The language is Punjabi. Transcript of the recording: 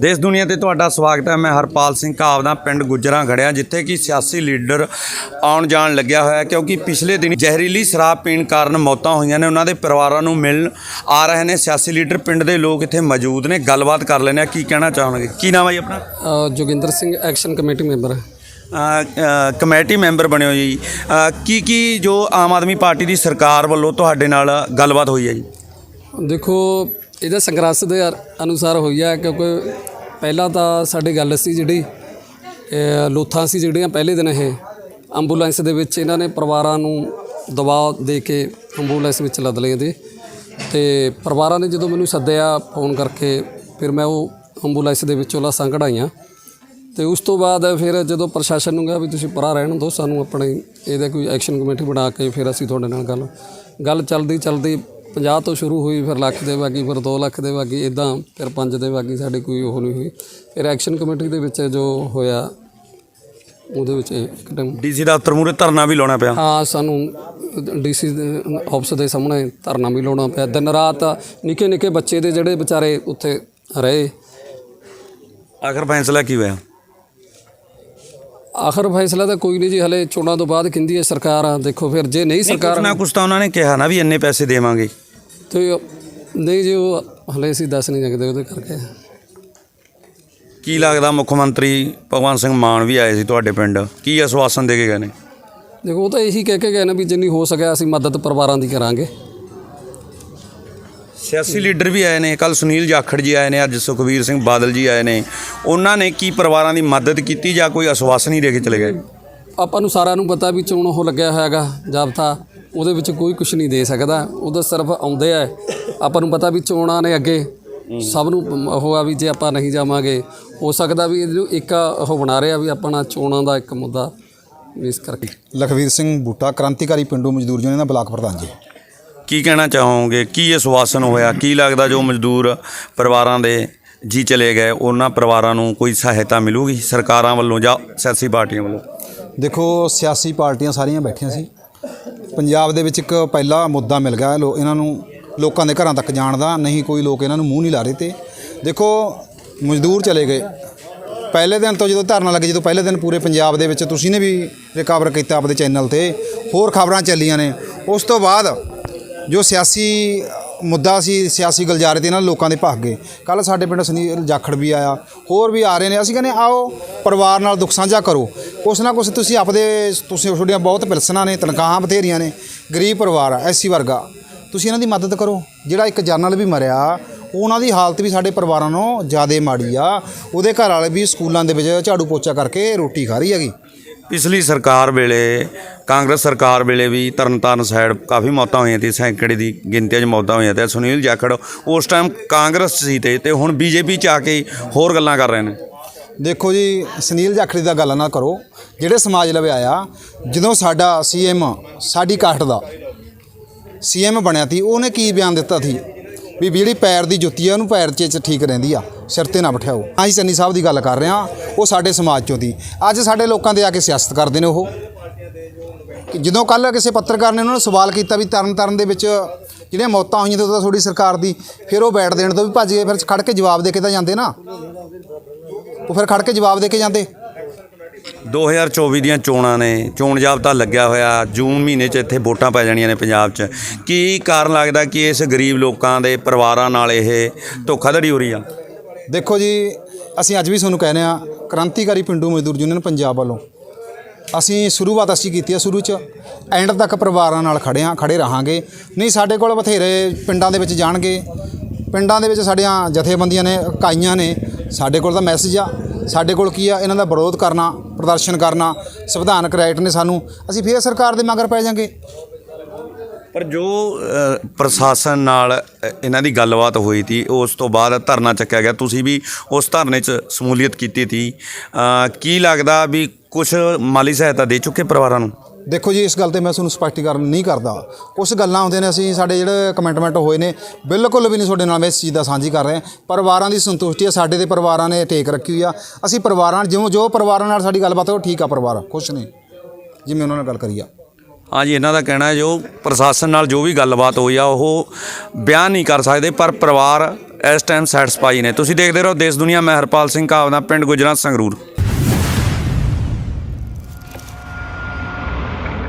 ਦੇਸ਼ ਦੁਨੀਆ ਤੇ ਤੁਹਾਡਾ ਸਵਾਗਤ ਹੈ। ਮੈਂ ਹਰਪਾਲ ਸਿੰਘ ਘਾਵ ਪਿੰਡ ਗੁਜਰਾਂ ਖੜਿਆ ਜਿੱਥੇ ਕਿ ਸਿਆਸੀ ਲੀਡਰ ਆਉਣ ਜਾਣ ਲੱਗਿਆ ਹੋਇਆ ਕਿਉਂਕਿ ਪਿਛਲੇ ਦਿਨ ਜ਼ਹਿਰੀਲੀ ਸ਼ਰਾਬ ਪੀਣ ਕਾਰਨ ਮੌਤਾਂ ਹੋਈਆਂ ਨੇ। ਉਹਨਾਂ ਦੇ ਪਰਿਵਾਰਾਂ ਨੂੰ ਮਿਲਣ ਆ ਰਹੇ ਨੇ। ਸਿਆਸੀ ਲੀਡਰ ਪਿੰਡ ਦੇ ਲੋਕ ਇੱਥੇ ਮੌਜੂਦ ਨੇ। ਗੱਲਬਾਤ ਕਰ ਲੈਣੇ ਆ ਕੀ ਕਹਿਣਾ ਚਾਹਣਗੇ ਕੀ ਨਾਮ ਹੈ ਜੀ ਆਪਣਾ? Joginder Singh action committee member. Committee member ਬਣੇ ਹੋ ਜੀ ਕੀ ਕੀ ਜੋ ਆਮ ਆਦਮੀ ਪਾਰਟੀ ਦੀ ਸਰਕਾਰ ਵੱਲੋਂ ਤੁਹਾਡੇ ਨਾਲ ਗੱਲਬਾਤ ਹੋਈ ਹੈ ਜੀ? ਦੇਖੋ ਇਹਦਾ ਸੰਘਰਸ਼ ਦੇ ਅਰ- ਅਨੁਸਾਰ ਹੋਈ ਹੈ ਕਿਉਂਕਿ ਪਹਿਲਾਂ ਤਾਂ ਸਾਡੀ ਗੱਲ ਸੀ ਜਿਹੜੀ ਲੋਥਾਂ ਸੀ ਜਿਹੜੀਆਂ ਪਹਿਲੇ ਦਿਨ ਇਹ ਐਂਬੂਲੈਂਸ ਦੇ ਵਿੱਚ ਇਹਨਾਂ ਨੇ ਪਰਿਵਾਰਾਂ ਨੂੰ ਦਬਾਅ ਦੇ ਕੇ ਐਂਬੂਲੈਂਸ ਵਿੱਚ ਲੱਦ ਲਏ ਦੇ ਤੇ ਪਰਿਵਾਰਾਂ ਨੇ ਜਦੋਂ ਮੈਨੂੰ ਸੱਦਿਆ ਫੋਨ ਕਰਕੇ, ਫਿਰ ਮੈਂ ਉਹ ਐਂਬੂਲੈਂਸ ਦੇ ਵਿੱਚੋਂ ਲਾਸਾਂ ਕਢਾਈਆਂ। ਤੇ ਉਸ ਤੋਂ ਬਾਅਦ ਫਿਰ ਜਦੋਂ ਪ੍ਰਸ਼ਾਸਨ ਨੂੰ ਕਿਹਾ ਵੀ ਤੁਸੀਂ ਪਰਾਂ ਰਹਿਣ ਦਿਓ, ਸਾਨੂੰ ਆਪਣੇ ਇਹਦਾ ਕੋਈ ਐਕਸ਼ਨ ਕਮੇਟੀ ਬਣਾ ਕੇ ਫਿਰ ਅਸੀਂ ਤੁਹਾਡੇ ਨਾਲ ਗੱਲ ਗੱਲ ਚੱਲਦੀ ਚੱਲਦੀ 50 ਤੋਂ ਸ਼ੁਰੂ ਹੋਈ ਫਿਰ ਲੱਖ ਦੇ ਬਾਗੀ ਫਿਰ 2 ਲੱਖ ਦੇ ਬਾਗੀ ਇਦਾਂ ਫਿਰ 5 ਦੇ ਬਾਗੀ ਸਾਡੀ ਕੋਈ ਉਹ ਨਹੀਂ ਹੋਈ। ਫਿਰ ਐਕਸ਼ਨ ਕਮੇਟੀ ਦੇ ਵਿੱਚ ਜੋ ਹੋਇਆ ਉਹਦੇ ਵਿੱਚ ਇੱਕਦਮ ਡੀਸੀ ਦਫ਼ਤਰ ਮੂਹਰੇ ਧਰਨਾ ਵੀ ਲਾਉਣਾ ਪਿਆ। ਹਾਂ ਸਾਨੂੰ ਡੀਸੀ ਆਫਿਸ ਦੇ ਸਾਹਮਣੇ ਧਰਨਾ ਵੀ ਲਾਉਣਾ ਪਿਆ। ਦਿਨ ਰਾਤ ਨਿੱਕੇ ਨਿੱਕੇ ਬੱਚੇ ਦੇ ਜਿਹੜੇ ਵਿਚਾਰੇ ਉੱਥੇ ਰਹੇ। ਆਖਰ ਫੈਸਲਾ ਕੀ ਹੋਇਆ? ਆਖਰ ਫੈਸਲਾ ਤਾਂ ਕੋਈ ਨਹੀਂ ਜੀ ਹਲੇ ਚੋਣਾਂ ਤੋਂ ਬਾਅਦ ਕਹਿੰਦੀ ਹੈ ਸਰਕਾਰ ਦੇਖੋ ਫਿਰ ਜੇ ਨਹੀਂ ਸਰਕਾਰ ਨਾ ਕੁਛ ਤਾਂ ਉਹਨਾਂ ਨੇ ਕਿਹਾ ਨਾ ਵੀ ਇੰਨੇ ਪੈਸੇ ਦੇਵਾਂਗੇ। ਤੇ ਨਹੀਂ ਜੀ ਉਹ ਹਲੇ ਅਸੀਂ ਦੱਸ ਨਹੀਂ ਸਕਦੇ ਉਹਦੇ ਕਰਕੇ। ਕੀ ਲੱਗਦਾ ਮੁੱਖ ਮੰਤਰੀ ਭਗਵੰਤ ਸਿੰਘ ਮਾਨ ਵੀ ਆਏ ਸੀ ਤੁਹਾਡੇ ਪਿੰਡ? ਕੀ ਆਸ਼ਵਾਸਨ ਦੇ ਕੇ ਗਏ ਨੇ? ਦੇਖੋ ਉਹ ਤਾਂ ਇਹੀ ਕਹਿ ਕੇ ਗਏ ਨੇ ਵੀ ਜਿੰਨੀ ਹੋ ਸਕਿਆ ਅਸੀਂ ਮਦਦ ਪਰਿਵਾਰਾਂ ਦੀ ਕਰਾਂਗੇ। ਸਿਆਸੀ ਲੀਡਰ ਵੀ ਆਏ ਨੇ। ਕੱਲ ਸੁਨੀਲ ਜਾਖੜ ਜੀ ਆਏ ਨੇ ਅੱਜ ਸੁਖਵੀਰ ਸਿੰਘ ਬਾਦਲ ਜੀ ਆਏ ਨੇ। ਉਹਨਾਂ ਨੇ ਕੀ ਪਰਿਵਾਰਾਂ ਦੀ ਮਦਦ ਕੀਤੀ ਜਾਂ ਕੋਈ ਆਸ਼ਵਾਸਨ ਹੀ ਦੇ ਕੇ ਚਲੇ ਗਏ? ਆਪਾਂ ਨੂੰ ਸਾਰਿਆਂ ਨੂੰ ਪਤਾ ਵੀ ਚੋਣ ਉਹ ਲੱਗਿਆ ਹੋਇਆ ਹੈਗਾ ਜਾਬਤਾ। ਉਹਦੇ ਵਿੱਚ ਕੋਈ ਕੁਝ ਨਹੀਂ ਦੇ ਸਕਦਾ। ਉਹਦਾ ਸਿਰਫ ਆਉਂਦੇ ਆ। ਆਪਾਂ ਨੂੰ ਪਤਾ ਵੀ ਚੋਣਾਂ ਨੇ ਅੱਗੇ। ਸਭ ਨੂੰ ਉਹ ਆ ਵੀ ਜੇ ਆਪਾਂ ਨਹੀਂ ਜਾਵਾਂਗੇ ਹੋ ਸਕਦਾ ਵੀ ਇਹਨੂੰ ਇੱਕ ਉਹ ਬਣਾ ਰਿਹਾ ਵੀ ਆਪਣਾ ਚੋਣਾਂ ਦਾ ਇੱਕ ਮੁੱਦਾ ਇਸ ਕਰਕੇ। ਲਖਵੀਰ ਸਿੰਘ ਬੂਟਾ ਕ੍ਰਾਂਤੀਕਾਰੀ ਪਿੰਡੂ ਮਜ਼ਦੂਰ ਯੂਨੀਅਨ ਦਾ ਬਲਾਕ ਪ੍ਰਧਾਨ ਜੀ। ਕੀ ਕਹਿਣਾ ਚਾਹੋਗੇ? ਕੀ ਆਸ਼ਵਾਸਨ ਹੋਇਆ? ਕੀ ਲੱਗਦਾ ਜੋ ਮਜ਼ਦੂਰ ਪਰਿਵਾਰਾਂ ਦੇ ਜੀ ਚਲੇ ਗਏ ਉਹਨਾਂ ਪਰਿਵਾਰਾਂ ਨੂੰ ਕੋਈ ਸਹਾਇਤਾ ਮਿਲੂਗੀ ਸਰਕਾਰਾਂ ਵੱਲੋਂ ਜਾਂ ਸਿਆਸੀ ਪਾਰਟੀਆਂ ਵੱਲੋਂ? ਦੇਖੋ ਸਿਆਸੀ ਪਾਰਟੀਆਂ ਸਾਰੀਆਂ ਬੈਠੀਆਂ ਸੀ। ਪੰਜਾਬ ਦੇ ਵਿੱਚ ਇੱਕ ਪਹਿਲਾ ਮੁੱਦਾ ਮਿਲ ਗਿਆ ਲੋ ਇਹਨਾਂ ਨੂੰ ਲੋਕਾਂ ਦੇ ਘਰਾਂ ਤੱਕ ਜਾਣ ਦਾ। ਨਹੀਂ ਕੋਈ ਲੋਕ ਇਹਨਾਂ ਨੂੰ ਮੂੰਹ ਨਹੀਂ ਲਾ ਰਹੇ ਤੇ। ਦੇਖੋ, ਮਜ਼ਦੂਰ ਚਲੇ ਗਏ। ਪਹਿਲੇ ਦਿਨ ਤੋਂ ਜਦੋਂ ਧਰਨਾ ਲੱਗੇ, ਜਦੋਂ ਪਹਿਲੇ ਦਿਨ ਪੂਰੇ ਪੰਜਾਬ ਦੇ ਵਿੱਚ ਤੁਸੀਂ ਨੇ ਵੀ ਰਿਕਵਰ ਕੀਤਾ ਆਪਦੇ ਚੈਨਲ ਤੇ, ਹੋਰ ਖਬਰਾਂ ਚੱਲੀਆਂ ਨੇ। ਉਸ ਤੋਂ ਬਾਅਦ ਜੋ ਸਿਆਸੀ ਮੁੱਦਾ ਸੀ ਸਿਆਸੀ ਗੁਲਜ਼ਾਰੇ ਤੇ ਇਹਨਾਂ ਲੋਕਾਂ ਦੇ ਭੱਗ ਗਏ। ਕੱਲ ਸਾਡੇ ਪਿੰਡ ਸੁਨੀਲ ਜਾਖੜ ਵੀ ਆਇਆ, ਹੋਰ ਵੀ ਆ ਰਹੇ ਨੇ। ਅਸੀਂ ਕਹਿੰਦੇ ਆਓ ਪਰਿਵਾਰ ਨਾਲ ਦੁੱਖ ਸਾਂਝਾ ਕਰੋ। ਕੁਛ ਨਾ ਕੁਛ ਤੁਸੀਂ ਆਪਦੇ, ਤੁਸੀਂ ਤੁਹਾਡੀਆਂ ਬਹੁਤ ਪਿਲਸਨਾਂ ਨੇ, ਤਨਖਾਹਾਂ ਬਥੇਰੀਆਂ ਨੇ। ਗਰੀਬ ਪਰਿਵਾਰ ਆ ਐਸੀ ਵਰਗਾ। ਤੁਸੀਂ ਇਹਨਾਂ ਦੀ ਮਦਦ ਕਰੋ। ਜਿਹੜਾ ਇੱਕ ਜਰਨਲ ਵੀ ਮਰਿਆ, ਉਹਨਾਂ ਦੀ ਹਾਲਤ ਵੀ ਸਾਡੇ ਪਰਿਵਾਰਾਂ ਨੂੰ ਜ਼ਿਆਦਾ ਮਾੜੀ ਆ। ਉਹਦੇ ਘਰ ਵਾਲੇ ਵੀ ਸਕੂਲਾਂ ਦੇ ਵਿੱਚ ਝਾੜੂ ਪੋਚਾ ਕਰਕੇ ਰੋਟੀ ਖਾ ਰਹੀ ਹੈਗੀ। ਪਿਛਲੀ ਸਰਕਾਰ ਵੇਲੇ, ਕਾਂਗਰਸ ਸਰਕਾਰ ਵੇਲੇ ਵੀ ਤਰਨਤਾਰਨ ਸਾਈਡ ਕਾਫੀ ਮੌਤਾਂ ਹੋਈਆਂ ਸੀ ਸੈਂਕੜੇ ਦੀ ਗਿਣਤੀ 'ਚ ਮੌਤਾਂ ਹੋਈਆਂ ਤੇ ਸੁਨੀਲ ਜਾਖੜ ਉਸ ਟਾਈਮ ਕਾਂਗਰਸ ਸੀ ਤੇ ਤੇ ਹੁਣ ਬੀਜੇਪੀ 'ਚ ਆ ਕੇ ਹੋਰ ਗੱਲਾਂ ਕਰ ਰਹੇ ਨੇ। ਦੇਖੋ ਜੀ, ਸੁਨੀਲ ਜਾਖੜੀ ਦਾ ਗੱਲ ਨਾ ਕਰੋ। ਜਿਹੜੇ ਸਮਾਜ ਲਵੇ ਆਇਆ, ਜਦੋਂ ਸਾਡਾ ਸੀਐਮ, ਸਾਡੀ ਕਾਠ ਦਾ ਸੀਐਮ ਬਣਿਆ ਸੀ, ਉਹਨੇ ਕੀ ਬਿਆਨ ਦਿੱਤਾ ਸੀ? ਵੀ ਜਿਹੜੀ ਪੈਰ ਦੀ ਜੁੱਤੀ ਆ, ਉਹਨੂੰ ਪੈਰ 'ਚ ਠੀਕ ਰਹਿੰਦੀ ਆ, ਸਿਰ ਤੇ ਨਾ ਬਿਠਾਓ। ਅਸੀਂ ਚੰਨੀ ਸਾਹਿਬ ਦੀ ਗੱਲ ਕਰ ਰਹੇ ਹਾਂ, ਉਹ ਸਾਡੇ ਸਮਾਜ ਚੋਂ ਦੀ। ਅੱਜ ਸਾਡੇ ਲੋਕਾਂ ਦੇ ਆ ਕੇ ਸਿਆਸਤ ਕਰਦੇ ਨੇ ਉਹ। ਜਦੋਂ ਕੱਲ ਕਿਸੇ ਪੱਤਰਕਾਰ ਨੇ ਉਹਨਾਂ ਨੂੰ ਸਵਾਲ ਕੀਤਾ ਵੀ ਤਰਨ ਤਾਰਨ ਦੇ ਵਿੱਚ ਜਿਹੜੀਆਂ ਮੌਤਾਂ ਹੋਈਆਂ ਤੇ ਉਹਦਾ ਥੋੜੀ ਸਰਕਾਰ ਦੀ, ਫਿਰ ਉਹ ਬੈਠ ਦੇਣ ਤੋਂ ਵੀ ਭੱਜ ਗਏ, ਫਿਰ ਖੜ ਕੇ ਜਵਾਬ ਦੇ ਕੇ ਤਾਂ ਜਾਂਦੇ ਨਾ। ਉਹ ਫਿਰ ਖੜ ਕੇ ਜਵਾਬ ਦੇ ਕੇ ਜਾਂਦੇ। 2024 ਦੀਆਂ ਚੋਣਾਂ ਨੇ। ਚੋਣ ਜਾਬਤਾ ਲੱਗਿਆ ਹੋਇਆ। ਜੂਨ ਮਹੀਨੇ 'ਚ ਇੱਥੇ ਵੋਟਾਂ ਪੈ ਜਾਣੀਆਂ ਨੇ ਪੰਜਾਬ 'ਚ। ਕੀ ਕਾਰਨ ਲੱਗਦਾ ਕਿ ਇਸ ਗਰੀਬ ਲੋਕਾਂ ਦੇ ਪਰਿਵਾਰਾਂ ਨਾਲ ਇਹ ਧੋਖਾਧੜੀ ਹੋ ਰਹੀ ਆ? ਦੇਖੋ ਜੀ, ਅਸੀਂ ਅੱਜ ਵੀ ਤੁਹਾਨੂੰ ਕਹਿੰਦੇ ਆ ਕ੍ਰਾਂਤੀਕਾਰੀ ਪਿੰਡੂ ਮਜ਼ਦੂਰ ਯੂਨੀਅਨ ਪੰਜਾਬ ਵੱਲੋਂ। ਅਸੀਂ ਸ਼ੁਰੂਆਤ ਅਸੀਂ ਕੀਤੀ ਆ ਸ਼ੁਰੂ ਚ। ਐਂਡ ਤੱਕ ਪਰਿਵਾਰਾਂ ਨਾਲ ਖੜੇ ਆ ਖੜੇ ਰਹਾਂਗੇ। ਨਹੀਂ, ਸਾਡੇ ਕੋਲ ਬਥੇਰੇ ਪਿੰਡਾਂ ਦੇ ਵਿੱਚ ਜਾਣਗੇ। ਪਿੰਡਾਂ ਦੇ ਵਿੱਚ ਸਾਡੀਆਂ ਜਥੇਬੰਦੀਆਂ ਨੇ, ਇਕਾਈਆਂ ਨੇ। ਸਾਡੇ ਕੋਲ ਤਾਂ ਮੈਸੇਜ ਆ। ਸਾਡੇ ਕੋਲ ਕੀ ਆ? ਇਹਨਾਂ ਦਾ ਵਿਰੋਧ ਕਰਨਾ, ਪ੍ਰਦਰਸ਼ਨ ਕਰਨਾ ਸੰਵਿਧਾਨਕ ਰਾਈਟ ਨੇ ਸਾਨੂੰ। ਅਸੀਂ ਫੇਰ ਸਰਕਾਰ ਦੇ ਮਗਰ ਪੈ ਜਾਾਂਗੇ। ਪਰ ਜੋ ਪ੍ਰਸ਼ਾਸਨ ਨਾਲ ਇਹਨਾਂ ਦੀ ਗੱਲਬਾਤ ਹੋਈ ਸੀ, ਉਸ ਤੋਂ ਬਾਅਦ ਧਰਨਾ ਚੱਕਿਆ ਗਿਆ। ਤੁਸੀਂ ਵੀ ਉਸ ਧਰਨੇ 'ਚ ਸਮੂਲੀਅਤ ਕੀਤੀ ਸੀ। ਕੀ ਲੱਗਦਾ ਵੀ ਕੁਝ ਮਾਲੀ ਸਹਾਇਤਾ ਦੇ ਚੁੱਕੇ ਪਰਿਵਾਰਾਂ ਨੂੰ? ਦੇਖੋ ਜੀ ਇਸ ਗੱਲ ਤੇ ਮੈਂ ਤੁਹਾਨੂੰ ਸਪਸ਼ਟੀਕਰਨ ਨਹੀਂ ਕਰਦਾ। ਕੁਝ ਗੱਲਾਂ ਹੁੰਦੇ ਨੇ ਅਸੀਂ ਸਾਡੇ ਜਿਹੜੇ ਕਮੈਂਟਮੈਂਟ ਹੋਏ ਨੇ ਬਿਲਕੁਲ ਵੀ ਨਹੀਂ ਤੁਹਾਡੇ ਨਾਲ ਮੈਂ ਇਸ ਚੀਜ਼ ਦਾ ਸਾਂਝੀ ਕਰ ਰਿਹਾ। ਪਰਿਵਾਰਾਂ ਦੀ ਸੰਤੁਸ਼ਟੀ ਹੈ ਸਾਡੇ ਦੇ ਪਰਿਵਾਰਾਂ ਨੇ ਟੇਕ ਰੱਖੀ ਹੋਈ ਆ। ਅਸੀਂ ਪਰਿਵਾਰਾਂ ਜਿਉਂ ਜੋ ਪਰਿਵਾਰਾਂ ਨਾਲ ਸਾਡੀ ਗੱਲਬਾਤ ਹੋ ਠੀਕ ਆ ਪਰਿਵਾਰ ਖੁਸ਼ ਨੇ। ਜਿਵੇਂ ਉਹਨਾਂ ਨਾਲ ਗੱਲ ਕਰੀ ਆ। ਹਾਂਜੀ ਇਹਨਾਂ ਦਾ ਕਹਿਣਾ ਹੈ ਜੋ ਪ੍ਰਸ਼ਾਸਨ ਨਾਲ ਜੋ ਵੀ ਗੱਲਬਾਤ ਹੋਈ ਆ ਉਹ ਬਿਆਨ ਨਹੀਂ ਕਰ ਸਕਦੇ ਪਰ ਪਰਿਵਾਰ ਇਸ ਟਾਈਮ ਸੈਟੀਸਫਾਈ ਨੇ। ਤੁਸੀਂ ਦੇਖਦੇ ਰਹੋ ਦੇਸ਼ ਦੁਨੀਆ ਮੈਂ ਹਰਪਾਲ ਸਿੰਘ ਕਾਵ ਦਾ ਪਿੰਡ ਗੁਜਰਾਂ ਸੰਗਰੂਰ।